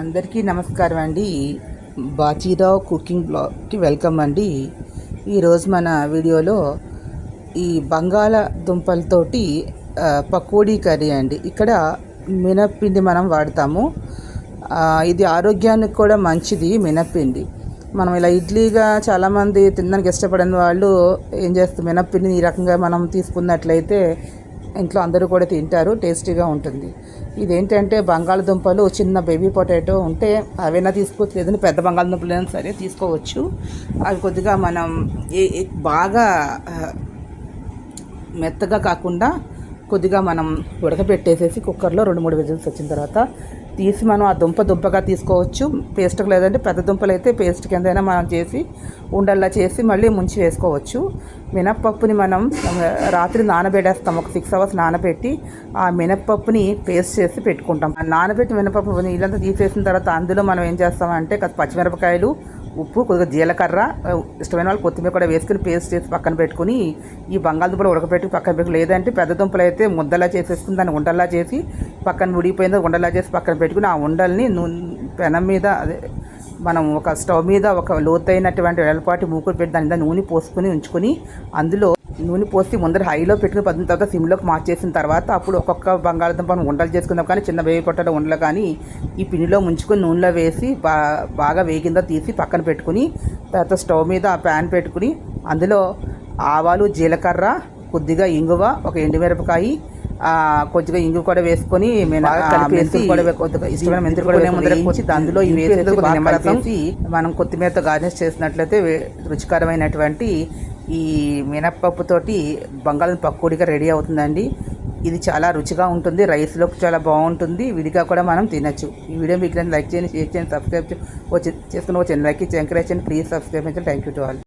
అందరికీ నమస్కారం అండి. బాచీరావు కుకింగ్ బ్లాగ్కి వెల్కమ్ అండి. ఈరోజు మన వీడియోలో ఈ బంగాళదుంపలతోటి పకోడీ కర్రీ అండి. ఇక్కడ మినప్పిండి మనం వాడతాము. ఇది ఆరోగ్యానికి కూడా మంచిది మినప్పిండి. మనం ఇలా ఇడ్లీగా చాలామంది తినడానికి ఇష్టపడని వాళ్ళు ఏం చేస్తారు? మినప్పిండిని ఈ రకంగా మనం తీసుకున్నట్లయితే ఇంట్లో అందరూ కూడా తింటారు టేస్టీగా ఉంటుంది. ఇదేంటంటే బంగాళదుంపలు చిన్న బేబీ పొటాటో ఉంటే అవైనా తీసుకోవచ్చు లేదంటే పెద్ద బంగాళదుంపలు అయినా సరే తీసుకోవచ్చు. అవి కొద్దిగా మనం ఏ- బాగా మెత్తగా కాకుండా కొద్దిగా మనం ఉడకబెట్టేసేసి కుక్కర్లో రెండు మూడు విజిల్స్ వచ్చిన తర్వాత తీసి మనం ఆ దుంప దుంపగా తీసుకోవచ్చు. పేస్ట్కి లేదంటే పెద్ద దుంపలు అయితే పేస్ట్ కిందైనా మనం చేసి ఉండల్లా చేసి మళ్ళీ ముంచి వేసుకోవచ్చు. మినప్పప్పుని మనం రాత్రి నానబెడేస్తాం ఒక సిక్స్ అవర్స్ నానబెట్టి ఆ మినప్పప్పుని పేస్ట్ చేసి పెట్టుకుంటాం. నానబెట్టి మినపప్పు నీళ్ళంతా తీసేసిన తర్వాత అందులో మనం ఏం చేస్తామంటే కాస్త పచ్చిమిరపకాయలు ఉప్పు కొద్దిగా జీలకర్ర ఇష్టమైన వాళ్ళు కొత్తిమీర కూడా వేసుకుని పేస్ట్ చేసి పక్కన పెట్టుకుని ఈ బంగాళదుంపలు ఉడకబెట్టి పక్కన పెట్టుకుని లేదంటే పెద్ద దుంపలు అయితే ముద్దలా చేసేసుకుని దాన్ని ఉండల్లా చేసి పక్కన ఉడిగిపోయిందో ఉండల్లా చేసి పక్కన పెట్టుకుని ఆ ఉండల్ని నూనె పెనం మీద అదే మనం ఒక స్టవ్ మీద ఒక లోతైనటువంటి వెడల్పాటి మూకుడు పెట్టి దాని మీద నూనె పోసుకొని ఉంచుకొని అందులో నూనె పోసి ముందర హైలో పెట్టుకుని పదిన తర్వాత సిమ్లోకి మార్చేసిన తర్వాత అప్పుడు ఒక్కొక్క బంగాళదుంపను ఉండలు చేసుకుందాం కానీ చిన్న వేగి పొట్టలో ఉండలు కానీ ఈ పిండిలో ముంచుకొని నూనెలో వేసి బా బాగా వేగిందో తీసి పక్కన పెట్టుకుని తర్వాత స్టవ్ మీద ఆ ప్యాన్ పెట్టుకుని అందులో ఆవాలు జీలకర్ర కొద్దిగా ఇంగువ ఒక ఎండుమిరపకాయ కొద్దిగా ఇంగు కూడా వేసుకొని కూడా ఇష్టమైన మెంతులు కూడా అందులో వేసి మనం కొత్తిమీరతో గార్నిష్ చేసినట్లయితే రుచికరమైనటువంటి ఈ మినప్పప్పుతోటి బంగాళం పకోడీగా రెడీ అవుతుందండి. ఇది చాలా రుచిగా ఉంటుంది రైస్లో చాలా బాగుంటుంది విడిగా కూడా మనం తినచ్చు. ఈ వీడియో మీకు లైక్ చేయండి షేర్ చేయండి సబ్స్క్రైబ్ వచ్చి చేసుకుని వచ్చి లైక్ ఇచ్చి ఎంకరేజ్ చేయండి ప్లీజ్ సబ్స్క్రైబ్ చేయండి. Thank you to all